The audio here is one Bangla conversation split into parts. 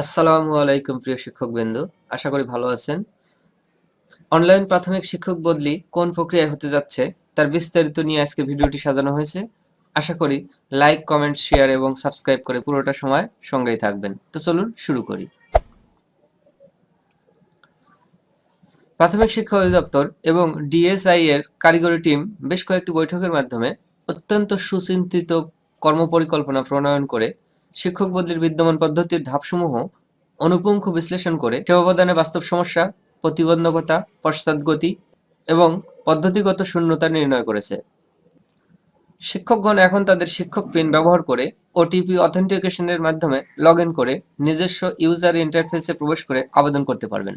আসসালামু আলাইকুম প্রিয় শিক্ষক শিক্ষকবৃন্দ, আশা করি ভালো আছেন। অনলাইন প্রাথমিক শিক্ষক বদলি কোন প্রক্রিয়ায় হতে যাচ্ছে তার বিস্তারিত নিয়ে আজকে ভিডিওটি সাজানো হয়েছে। আশা করি লাইক, কমেন্ট, শেয়ার এবং সাবস্ক্রাইব করে পুরোটা সময় সঙ্গেই থাকবেন। তো চলুন শুরু করি। প্রাথমিক শিক্ষা অধিদপ্তর এবং ডিএসআই এর কারিগরি টিম বেশ কয়েকটি বৈঠকের মাধ্যমে অত্যন্ত সুচিন্তিত কর্মপরিকল্পনা প্রণয়ন করে শিক্ষক বদলির বিদ্যমান পদ্ধতির ধাপসমূহ অনুপুঙ্খ বিশ্লেষণ করে সেবা বাস্তব সমস্যা, প্রতিবন্ধকতা পশ্চাদগতি এবং পদ্ধতিগত শূন্যতা নির্ণয় করেছে। শিক্ষকগণ এখন তাদের শিক্ষক পিন ব্যবহার করে ওটিপি অথেন্টিকেশনের মাধ্যমে লগ করে নিজস্ব ইউজার ইন্টারফেসে প্রবেশ করে আবেদন করতে পারবেন।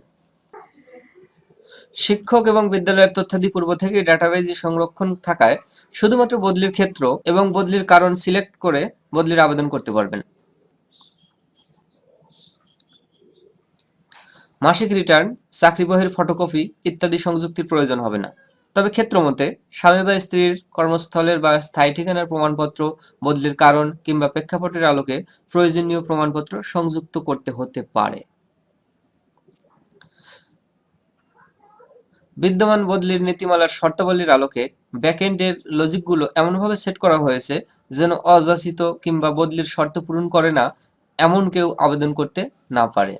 শিক্ষক এবং বিদ্যালয়ের তথ্যাদি পূর্ব থেকে ডাটাবেজে সংরক্ষণ থাকায় শুধুমাত্র বদলির ক্ষেত্র এবং বদলির কারণ সিলেক্ট করে বদলির আবেদন করতে পারবেন। মাসিক রিটার্ন চাকরি বহির ফটোকপি ইত্যাদি সংযুক্তির প্রয়োজন হবে না। তবে ক্ষেত্রমতে স্বামী বা স্ত্রীর কর্মস্থলের বা স্থায়ী ঠিকানার প্রমাণপত্র, বদলির কারণ কিংবা প্রেক্ষাপটের আলোকে প্রয়োজনীয় প্রমাণপত্র সংযুক্ত করতে হতে পারে। বিদ্যমান বদলির নীতিমালার শর্তাবলীর আলোকে ব্যাকএন্ডের লজিকগুলো এমনভাবে সেট করা হয়েছে যেন অযাচিত কিংবা বদলির শর্ত পূরণ করে না এমন কেউ আবেদন করতে না পারে।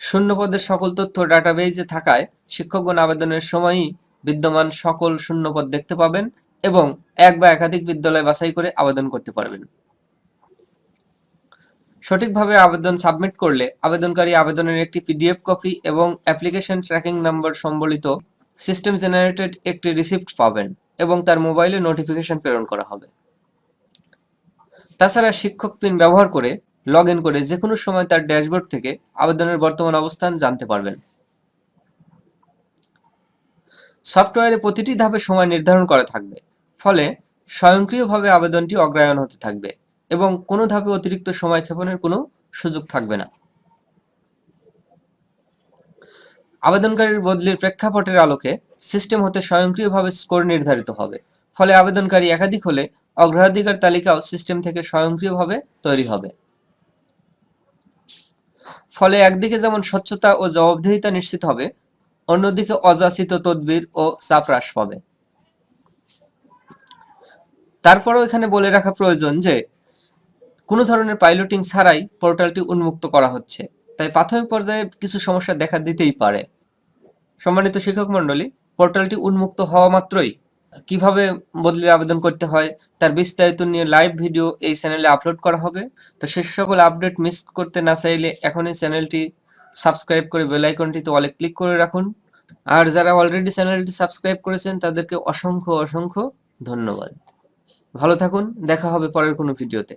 শূন্য পদের সকল তথ্য ডাটাবেজে থাকায় শিক্ষকগণ আবেদনের সময়ই বিদ্যমান সকল শূন্য পদ দেখতে পাবেন এবং এক বা একাধিক বিদ্যালয় বাছাই করে আবেদন করতে পারবেন। সঠিকভাবে আবেদন সাবমিট করলে আবেদনকারী আবেদনের একটি পিডিএফ কপি এবং অ্যাপ্লিকেশন ট্র্যাকিং নাম্বার সম্বলিত সিস্টেম জেনারেটেড একটি রিসিপ্ট পাবেন এবং তার মোবাইলে নোটিফিকেশন প্রেরণ করা হবে। তাছাড়া শিক্ষক পিন ব্যবহার করে লগ ইন করে যে কোনো সময় তার ড্যাশবোর্ড থেকে আবেদনের বর্তমান অবস্থান জানতে পারবেন। সফটওয়্যারে প্রতিটি ধাপে সময় নির্ধারণ করা থাকবে, ফলে স্বয়ংক্রিয়ভাবে আবেদনটি অগ্রায়ন হতে থাকবে। এবং কোনো ধাপে অতিরিক্ত সময় ক্ষেপণের কোনো সুযোগ থাকবে না। আবেদনকারীর বদলির প্রেক্ষাপটের আলোকে সিস্টেম হতে স্বয়ংক্রিয়ভাবে স্কোর নির্ধারিত হবে। ফলে আবেদনকারী একাধিক হলে অগ্রাধিকার তালিকাও সিস্টেম থেকে স্বয়ংক্রিয়ভাবে তৈরি হবে। ফলে একদিকে যেমন স্বচ্ছতা ও জবাবদিহিতা নিশ্চিত হবে, অন্যদিকে অযাচিত তদবির ও চাপ হ্রাস পাবে। তারপরও এখানে বলে রাখা প্রয়োজন যে কোনো ধরনের পাইলটিং ছাড়াই পোর্টালটি উন্মুক্ত করা হচ্ছে। তাই প্রাথমিক পর্যায়ে কিছু সমস্যা দেখা দিতেই পারে। সম্মানিত শিক্ষক মণ্ডলী পোর্টালটি উন্মুক্ত হওয়া মাত্রই কীভাবে বদলির আবেদন করতে হয়, তার বিস্তারিত নিয়ে লাইভ ভিডিও এই চ্যানেলে আপলোড করা হবে। তো সে সকল আপডেট মিস করতে না চাইলে এখনই চ্যানেলটি সাবস্ক্রাইব করে বেলাইকনটিতে অলে ক্লিক করে রাখুন। আর যারা অলরেডি চ্যানেলটি সাবস্ক্রাইব করেছেন, তাদেরকে অসংখ্য অসংখ্য ধন্যবাদ। ভালো থাকুন, দেখা হবে পরের কোনো ভিডিওতে